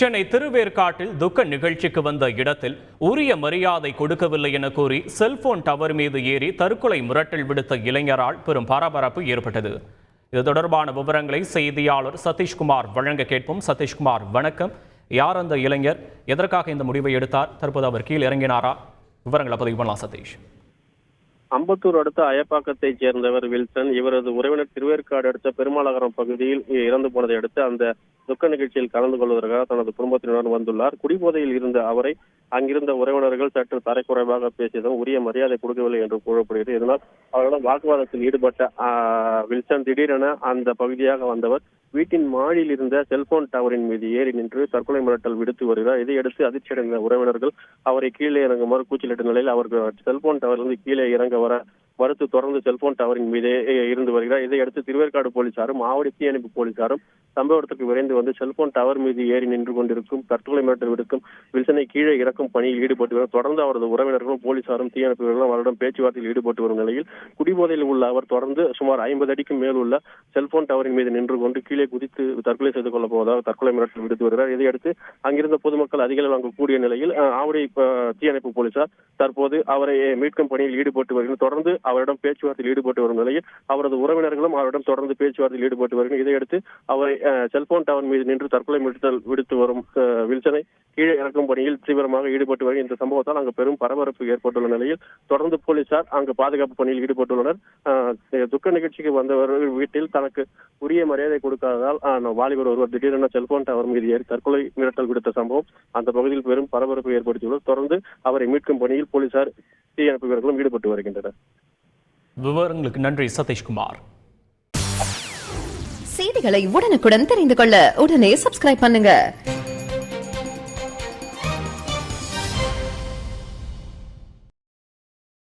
சென்னை திருவேற்காட்டில் துக்க நிகழ்ச்சிக்கு வந்த இடத்தில் உரிய மரியாதை கொடுக்கவில்லை என கூறி செல்போன் டவர் மீது ஏறி தற்கொலை மிரட்டல் விடுத்த இளைஞரால் பெரும் பரபரப்பு ஏற்பட்டது. இது தொடர்பான விவரங்களை செய்தியாளர் சதீஷ்குமார் வழங்க கேட்போம். சதீஷ்குமார் வணக்கம். யார் அந்த இளைஞர்? எதற்காக இந்த முடிவை எடுத்தார்? தற்போது அவர் கீழ் இறங்கினாரா? விவரங்களை பதிவு பண்ணலாம் சதீஷ். அம்பத்தூர் அடுத்த அயப்பாக்கத்தைச் சேர்ந்தவர் வில்சன். இவரது உறவினர் திருவேற்காடு அடுத்த பெருமாளகரம் பகுதியில் இறந்து போனதை அடுத்து அந்த துக்க நிகழ்ச்சியில் கலந்து கொள்வதற்காக தனது குடும்பத்தினருடன் வந்துள்ளார். குடிபோதையில் இருந்த அவரை அங்கிருந்த உறவினர்கள் சற்று தரைக்குறைவாக பேசியதும் உரிய மரியாதை கொடுக்கவில்லை என்று கூறப்படுகிறது. இதனால் அவர்களிடம் வாக்குவாதத்தில் ஈடுபட்ட ஆஹ், வில்சன் திடீரென அந்த பகுதியாக வந்தவர் வீட்டின் மாடியில் இருந்த செல்போன் டவரின் மீது ஏறி நின்று தற்கொலை மிரட்டல் விடுத்து வருகிறார். இதையடுத்து அதிர்ச்சியடைந்த உறவினர்கள் அவரை கீழே இறங்குமாறு கூச்சலிட்ட நிலையில் அவர்கள் செல்போன் டவரிலிருந்து கீழே இறங்க வர மறுத்து தொடர்ந்து செல்போன் டவரின் மீது இருந்து வருகிறார். இதையடுத்து திருவேற்காடு போலீசாரும் மாவட்ட தீயணைப்பு போலீசாரும் சம்பவ இடத்துக்கு விரைந்து வந்து செல்போன் டவர் மீது ஏறி நின்று கொண்டிருக்கும் தற்கொலை மிரட்டல் விடுக்கும் வில்சனை கீழே இறக்கும் பணியில் ஈடுபட்டு வரும். தொடர்ந்து அவரது உறவினர்களும் போலீசாரும் தீயணைப்பு வீரர்களும் அவரிடம் பேச்சுவார்த்தையில் ஈடுபட்டு வரும் நிலையில் குடிபோதையில் உள்ள அவர் தொடர்ந்து சுமார் ஐம்பது அடிக்கும் மேல் உள்ள செல்போன் டவரின் மீது நின்று கொண்டு கீழே குதித்து தற்கொலை செய்து கொள்ளப் போவதாக தற்கொலை மிரட்டல் விடுத்து வருகிறார். இதையடுத்து அங்கிருந்த பொதுமக்கள் அதிக அளவில் அங்கு கூடிய நிலையில் ஆவடி தீயணைப்பு போலீசார் தற்போது அவரை மீட்கும் பணியில் ஈடுபட்டு வருகின்றனர் தொடர்ந்து அவரிடம் பேச்சுவார்த்தையில் ஈடுபட்டு வரும் நிலையில் அவரது உறவினர்களும் அவரிடம் தொடர்ந்து பேச்சுவார்த்தையில் ஈடுபட்டு வருகின்றனர். இதையடுத்து அவரை செல்போன் டவர் மீது நின்று தற்கொலை மிரட்டல் விடுத்து வரும் வில்சனை கீழே இறக்கும் பணியில் தீவிரமாக ஈடுபட்டு வரும் இந்த சம்பவத்தால் அங்கு பெரும் பரபரப்பு ஏற்பட்டுள்ள நிலையில் தொடர்ந்து போலீசார் அங்கு பாதுகாப்பு பணியில் ஈடுபட்டுள்ளனர். துக்க நிகழ்ச்சிக்கு வந்தவர்கள் வீட்டில் தனக்கு உரிய மரியாதை கொடுக்காததால் வாலிபர் ஒருவர் திடீரென செல்போன் டவர் மீது ஏறி தற்கொலை மிரட்டல் விடுத்த சம்பவம் அந்த பகுதியில் பெரும் பரபரப்பு ஏற்படுத்தியுள்ளது. தொடர்ந்து அவரை மீட்கும் பணியில் போலீசார் தீயணைப்பு வீரர்களும் ஈடுபட்டு வருகின்றனர். விவரங்களுக்கு நன்றி சதீஷ்குமார். செய்திகளை உடனுக்குடன் தெரிந்து கொள்ள உடனே சப்ஸ்கிரைப் பண்ணுங்க.